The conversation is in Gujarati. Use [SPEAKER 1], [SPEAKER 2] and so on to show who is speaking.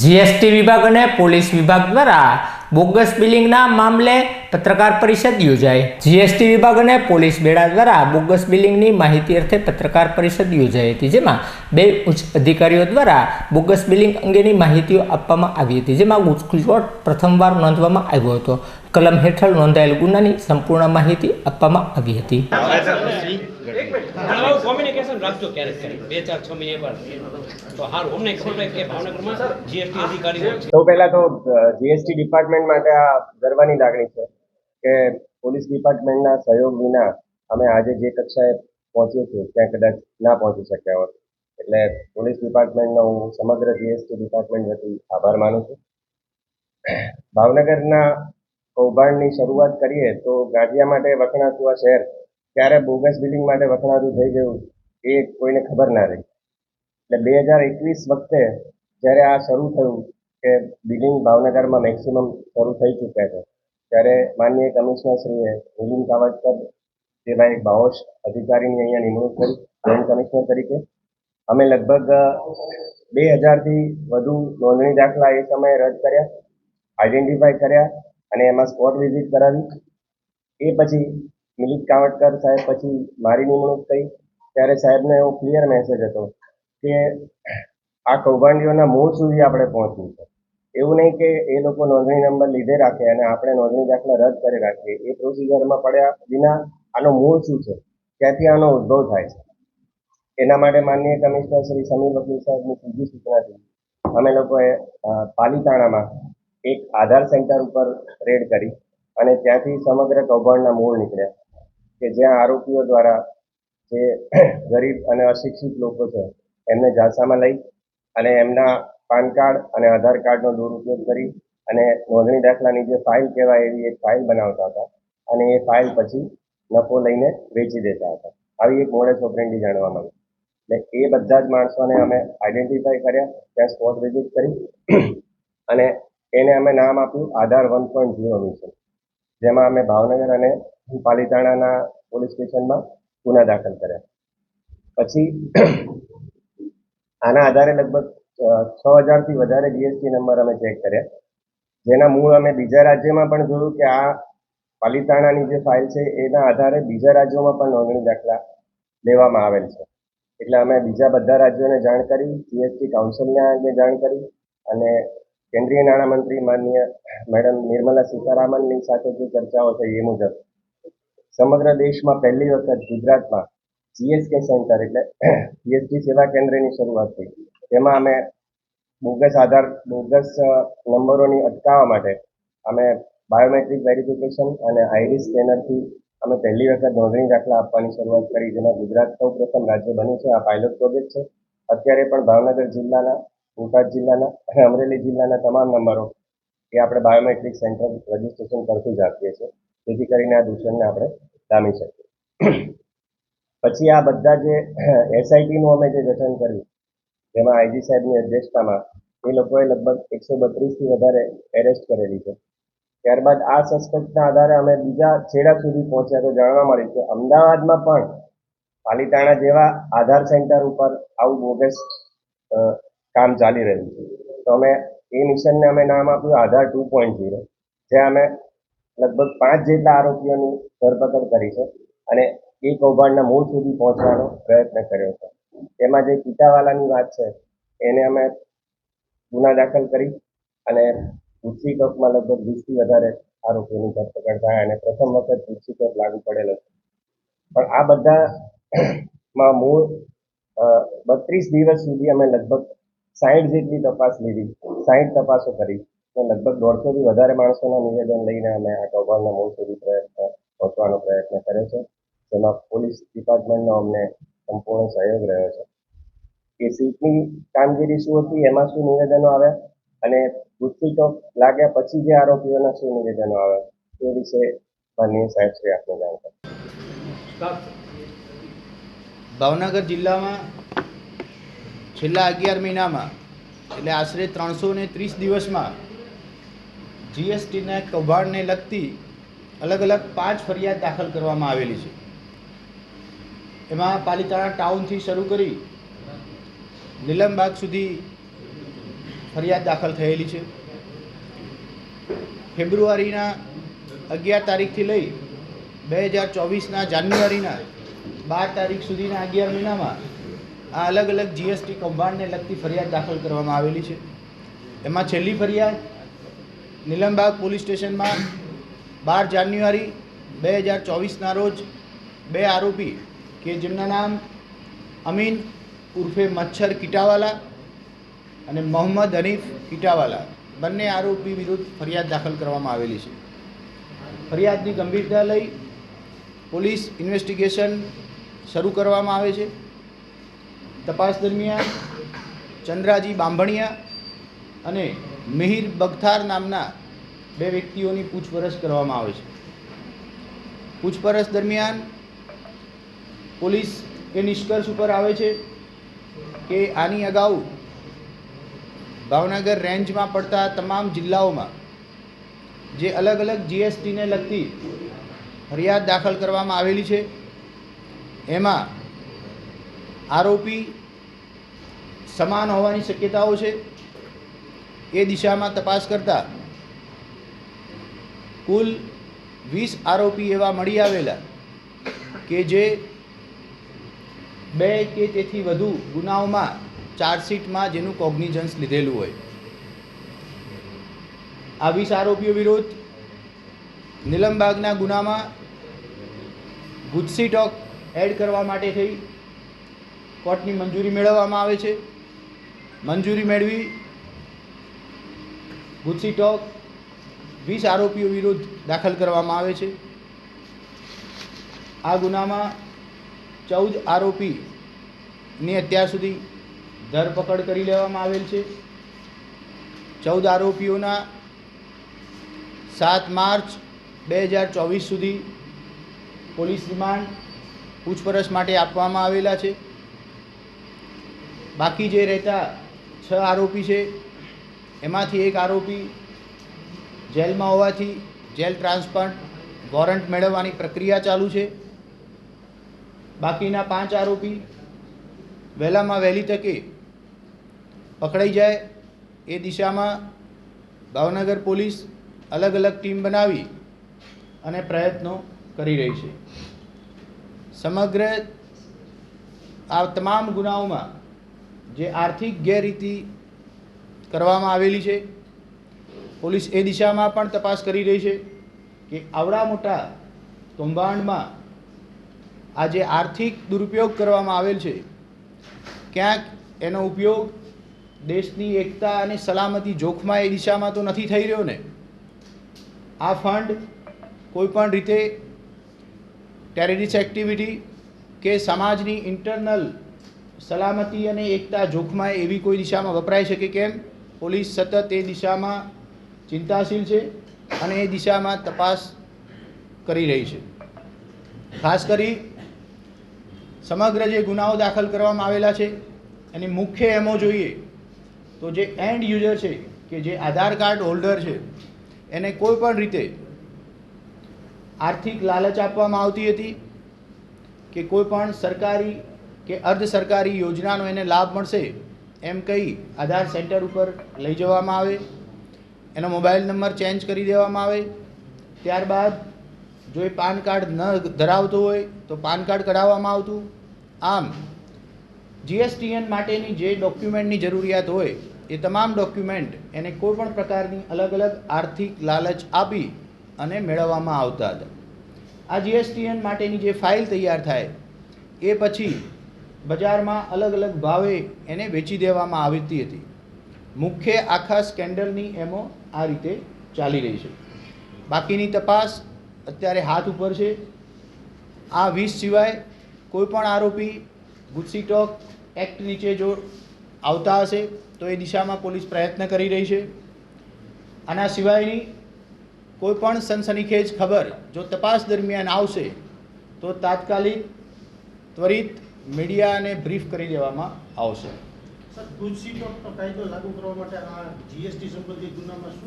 [SPEAKER 1] જીએસટી વિભાગ અને પોલીસ વિભાગ દ્વારા બોગસ બિલિંગના મામલે પત્રકાર પરિષદ યોજાઈ. જીએસટી વિભાગ અને પોલીસ બેડા દ્વારા બોગસ બિલિંગની માહિતી અર્થે પત્રકાર પરિષદ યોજાઈ હતી, જેમાં બે ઉચ્ચ અધિકારીઓ દ્વારા બોગસ બિલિંગ અંગેની માહિતીઓ આપવામાં આવી હતી, જેમાં ગુજકોટ પ્રથમવાર નોંધવામાં આવ્યો હતો. કલમ હેઠળ નોંધાયેલ ગુનાની સંપૂર્ણ માહિતી આપવામાં આવી હતી.
[SPEAKER 2] આવું રાખજો ક્યારેક બે, ચાર, છ મહિને પર તો હારું. અમને ખબર કે ભાવનગરમાં જીએસટી અધિકારી
[SPEAKER 3] સૌ પહેલા તો જીએસટી ડિપાર્ટમેન્ટ માટે આ ગર્વની લાગણી છે કે પોલીસ ડિપાર્ટમેન્ટના સહયોગ વિના અમે આજે જે કક્ષાએ પહોંચીએ છીએ, ત્યાં કદાચ ના પહોંચી શક્યા હોત. એટલે પોલીસ ડિપાર્ટમેન્ટનો હું સમગ્ર જીએસટી ડિપાર્ટમેન્ટ વતી આભાર માનું છું. ભાવનગરના કૌભાંડની શરૂઆત કરીએ તો ગાંઠિયા માટે વખણાતું આ શહેર ક્યારે બોગસ બિલિંગ માટે વખણાતું થઈ ગયું? એ કોઈને ખબર ના રહી. એટલે બે હજાર એકવીસ વખતે જ્યારે આ શરૂ થયું કે બિલિંગ ભાવનગરમાં મેક્સિમમ શરૂ થઈ ચૂક્યા છે, ત્યારે માનનીય કમિશનરશ્રીએ મિલિંદ કાવડકર જેવા એક બાહોશ અધિકારીની અહીંયા નિમણૂક કરી જોઈન્ટ કમિશનર તરીકે, અમે લગભગ બે હજારથી વધુ નોંધણી દાખલા એ સમયે રદ કર્યા આઈડેન્ટિફાય કર્યા અને એમાં સ્પોટ વિઝિટ કરાવી. એ પછી મિલિંદ કાવડકર સાહેબ પછી મારી નિમણૂક થઈ. ત્યારે સાહેબનો એવો ક્લિયર મેસેજ હતો કે આ કૌભાંડીઓના મૂળ સુધી આપણે પહોંચવું છે. એવું નહીં કે એ લોકો નોંધણી નંબર લીધે રાખે અને આપણે નોંધણી દાખલા રદ કરી રાખીએ. એ પ્રોસિજરમાં પડ્યા વિના આનો મૂળ શું છે? ક્યાંથી આનો ઉદ્ભવ થાય છે? એના માટે માનનીય કમિશનર શ્રી સમીર વકીલ સાહેબની સીધી સૂચનાથી અમે લોકોએ પાલીતાણામાં એક આધાર સેન્ટર ઉપર રેડ કરી અને ત્યાંથી સમગ્ર કૌભાંડના મૂળ નીકળ્યા કે જ્યાં આરોપીઓ દ્વારા જે ગરીબ અને અશિક્ષિત લોકો છે, એમને ઝાંસામાં લઈ અને એમના પાન કાર્ડ અને આધાર કાર્ડનો દુરુપયોગ કરી અને નોંધણી દાખલાની જે ફાઇલ કહેવાય એવી એક ફાઇલ બનાવતા હતા અને એ ફાઇલ પછી નફો લઈને વેચી દેતા હતા. આવી એક મોડે ઓપરેન્ડી જાણવા મળી. એટલે એ બધા જ માણસોને અમે આઈડેન્ટિફાઈ કર્યા, ત્યાં સ્પોટ વિઝિટ કરી અને એને અમે નામ આપ્યું Aadhaar one point zero mission જેમાં અમે ભાવનગર અને પાલીતાણાના પોલીસ સ્ટેશનમાં ગુના દાખલ કર્યા. પછી આના આધારે લગભગ છ હજારથી વધારે જીએસટી નંબર અમે ચેક કર્યા. જેના મૂળ અમે બીજા રાજ્યમાં પણ જોયું કે આ પાલીતાણાની જે ફાઇલ છે, એના આધારે બીજા રાજ્યોમાં પણ નોંધણી દાખલા લેવામાં આવેલ છે. એટલે અમે બીજા બધા રાજ્યોને જાણ કરી જીએસટી કાઉન્સિલને આજે જાણ કરી અને કેન્દ્રીય નાણામંત્રી માનનીય મેડમ નિર્મલા સીતારામનની સાથે જે ચર્ચાઓ થઈ એ મુજબ સમગ્ર દેશમાં પહેલી વખત ગુજરાતમાં જીએસકે સેન્ટર એટલે જીએસટી સેવા કેન્દ્રની શરૂઆત થઈ. તેમાં અમે બોગસ આધાર, બોગસ નંબરોની અટકાવવા માટે અમે બાયોમેટ્રિક વેરિફિકેશન અને આઈડી સ્કેનરથી અમે પહેલી વખત નોંધણી દાખલા આપવાની શરૂઆત કરી, જેમાં ગુજરાત સૌ પ્રથમ રાજ્ય બન્યું છે. આ પાયલોટ પ્રોજેક્ટ છે. અત્યારે પણ ભાવનગર જિલ્લાના, બોટાદ જિલ્લાના અને અમરેલી જિલ્લાના તમામ નંબરો એ આપણે બાયોમેટ્રિક સેન્ટર રજિસ્ટ્રેશન પરથી જ આપીએ છીએ. જેથી કરીને આ દૂષણને આપણે ડામી શકીએ. પછી આ બધા જે એસઆઈટીનું અમે જે ગઠન કર્યું, જેમાં આઈજી સાહેબની અધ્યક્ષતામાં એ લોકોએ લગભગ એકસો બત્રીસથી વધારે એરેસ્ટ કરેલી છે. ત્યારબાદ આ સસ્પેક્ટના આધારે અમે બીજા છેડા સુધી પહોંચ્યા તો જાણવા મળ્યું કે અમદાવાદમાં પણ પાલીતાણા જેવા આધાર સેન્ટર ઉપર આવું બોગસ કામ ચાલી રહ્યું છે. તો અમે એ મિશનને અમે નામ આપ્યું આધાર ટુ પોઈન્ટ ઝીરો જ્યાં અમે લગભગ પાંચ જેટલા આરોપીઓની ધરપકડ કરી છે અને એ કૌભાંડના મૂળ સુધી પહોંચવાનો પ્રયત્ન કર્યો છે. તેમાં જે કીટાવાલાની વાત છે, એને અમે ગુના દાખલ કરી અને ગુસ્સી કપમાં લગભગ વીસથી વધારે આરોપીઓની ધરપકડ થાય અને પ્રથમ વખત ગુસ્સી કપ લાગુ પડેલો છે. પણ આ બધા માં મૂળ બત્રીસ દિવસ સુધી અમે લગભગ સાઠ જેટલી તપાસ લીધી સાઠ તપાસો કરી. લગભગ દોઢસોથી વધારે માણસોના નિવેદન લઈને અમે આ કૌભાંડના મૂળ સુધી પ્રયત્ન, પહોંચવાનો પ્રયત્ન કર્યો છે. જેમાં પોલીસ ડિપાર્ટમેન્ટનો અમને સંપૂર્ણ સહયોગ રહ્યો છે. એ સીટની કામગીરી શું હતી, એમાં શું નિવેદનો આવ્યા? અને ગુસ્સી ટોપ લાગ્યા પછી જે આરોપીઓના શું નિવેદનો આવ્યા? તે વિશે માનનીય સાહેબ શ્રી આપને જાણ
[SPEAKER 4] ભાવનગર જિલ્લામાં છેલ્લા અગિયાર મહિનામાં, એટલે આશરે ત્રણસો ને ત્રીસ દિવસમાં જીએસટીના કૌભાંડને લગતી અલગ અલગ પાંચ ફરિયાદ દાખલ કરવામાં આવેલી છે. એમાં પાલિતાણા ટાઉનથી શરૂ કરી નીલમબાગ સુધી ફરિયાદ દાખલ થયેલી છે. ફેબ્રુઆરીના અગિયાર તારીખથી લઈ બે હજાર ચોવીસના જાન્યુઆરીના બાર તારીખ સુધીના અગિયાર મહિનામાં આ અલગ અલગ જીએસટી કૌભાંડને લગતી ફરિયાદ દાખલ કરવામાં આવેલી છે. એમાં છેલ્લી ફરિયાદ નીલમબાગ પોલીસ સ્ટેશનમાં બાર જાન્યુઆરી બે હજાર ચોવીસના રોજ બે આરોપી કે જેમના નામ અમીન ઉર્ફે મચ્છર કીટાવાલા અને મોહમ્મદ હનીફ કીટાવાલા. બંને આરોપી વિરુદ્ધ ફરિયાદ દાખલ કરવામાં આવેલી છે. ફરિયાદની ગંભીરતા લઈ પોલીસ ઇન્વેસ્ટિગેશન શરૂ કરવામાં આવે છે. તપાસ દરમિયાન ચંદ્રાજી બાંભણિયા અને મિહિર બગથાર નામના બે વ્યક્તિઓની પૂછપરછ કરવામાં આવે છે. પૂછપરછ દરમિયાન પોલીસ એ નિષ્કર્ષ ઉપર આવે છે કે આની અગાઉ ભાવનગર રેન્જમાં પડતા તમામ જિલ્લાઓમાં જે અલગ અલગ જીએસટીને લગતી ફરિયાદ દાખલ કરવામાં આવેલી છે. એમાં આરોપી સમાન હોવાની શક્યતાઓ છે. એ દિશામાં તપાસ કરતા કુલ વીસ આરોપી એવા મળી આવેલા કે જે બે કે તેથી વધુ ગુનાઓમાં ચાર્જશીટમાં જેનું કોગ્નિઝન્સ લીધેલું હોય. આ વીસ આરોપીઓ વિરુદ્ધ નિલમબાગના ગુનામાં ગુજસી ટોક એડ કરવા માટે થઈ. કોર્ટની મંજૂરી મેળવવામાં આવે છે. મંજૂરી મેળવી ગુજસી ટોક વીસ આરોપીઓ વિરુદ્ધ દાખલ કરવામાં આવે છે. આ ગુનામાં ચૌદ આરોપીની અત્યાર સુધી ધરપકડ કરી લેવામાં આવેલ છે. ચૌદ આરોપીઓના સાત માર્ચ બે હજાર ચોવીસ સુધી પોલીસ રિમાન્ડ પૂછપરછ માટે આપવામાં આવેલા છે. બાકી જે રહેતા છ આરોપી છે, એમાંથી એક આરોપી જેલમાં હોવાથી જેલ ટ્રાન્સફર વોરંટ મેળવવાની પ્રક્રિયા ચાલુ છે. બાકીના પાંચ આરોપી વહેલામાં વહેલી તકે પકડાઈ જાય એ દિશામાં ભાવનગર પોલીસ અલગ અલગ ટીમ બનાવી અને પ્રયત્નો કરી રહી છે. સમગ્ર આ તમામ ગુનાઓમાં જે આર્થિક ગેરરીતિ કરવામાં આવેલી છે પોલીસ એ દિશામાં પણ તપાસ કરી રહી છે કે આવડા મોટા કૌભાંડમાં આ જે આર્થિક દુરુપયોગ કરવામાં આવેલ છે. ક્યાંક એનો ઉપયોગ દેશની એકતા અને સલામતી જોખમાં એ દિશામાં તો નથી થઈ રહ્યો ને? આ ફંડ કોઈપણ રીતે ટેરરિસ્ટ એક્ટિવિટી કે સમાજની ઇન્ટરનલ સલામતી અને એકતા જોખમાં એવી કોઈ દિશામાં વપરાઈ શકે કેમ? પોલીસ સતત એ દિશામાં ચિંતાશીલ છે અને એ દિશામાં તપાસ કરી રહી છે. ખાસ કરી સમગ્ર જે ગુનાઓ દાખલ કરવામાં આવેલા છે, એની મુખ્ય એમો જોઈએ તો જે એન્ડ યુઝર છે કે જે આધાર કાર્ડ હોલ્ડર છે, એને કોઈ પણ રીતે આર્થિક લાલચ આપવામાં આવતી હતી કે કોઈ પણ સરકારી કે અર્ધ સરકારી યોજનાનો એને લાભ મળશે એમ કહી આધાર સેન્ટર ઉપર લઈ જવામાં આવે. એનો મોબાઈલ નંબર ચેન્જ કરી દેવામાં આવે. ત્યારબાદ જો એ પાન કાર્ડ ન ધરાવતો હોય તો પાન કાર્ડ કઢાવવામાં આવતું. આમ જીએસટીએન માટેની જે ડોક્યુમેન્ટની જરૂરિયાત હોય, એ તમામ ડોક્યુમેન્ટ એને કોઈપણ પ્રકારની અલગ અલગ આર્થિક લાલચ આપી અને મેળવવામાં આવતા હતા. આ જીએસટીએન માટેની જે ફાઇલ તૈયાર થાય, એ પછી બજારમાં અલગ અલગ ભાવે એને વેચી દેવામાં આવતી હતી. મુખ્ય આખા સ્કેન્ડલની એમો આ રીતે ચાલી રહી છે. બાકીની તપાસ અત્યારે હાથ ઉપર છે. આ વીસ સિવાય કોઈ પણ આરોપી ગુસ્સી ટોક એક્ટ નીચે જો આવતા હશે, તો એ દિશામાં પોલીસ પ્રયત્ન કરી રહી છે. આના સિવાયની કોઈ પણ સનસનીખેજ ખબર જો તપાસ દરમિયાન આવશે, તો તાત્કાલિક ત્વરિત મીડિયાને બ્રીફ કરી દેવામાં આવશે.
[SPEAKER 5] સર ગુજસી કાયદો લાગુ કરવા માટે આ જીએસટી સંબંધિત ગુનામાં શું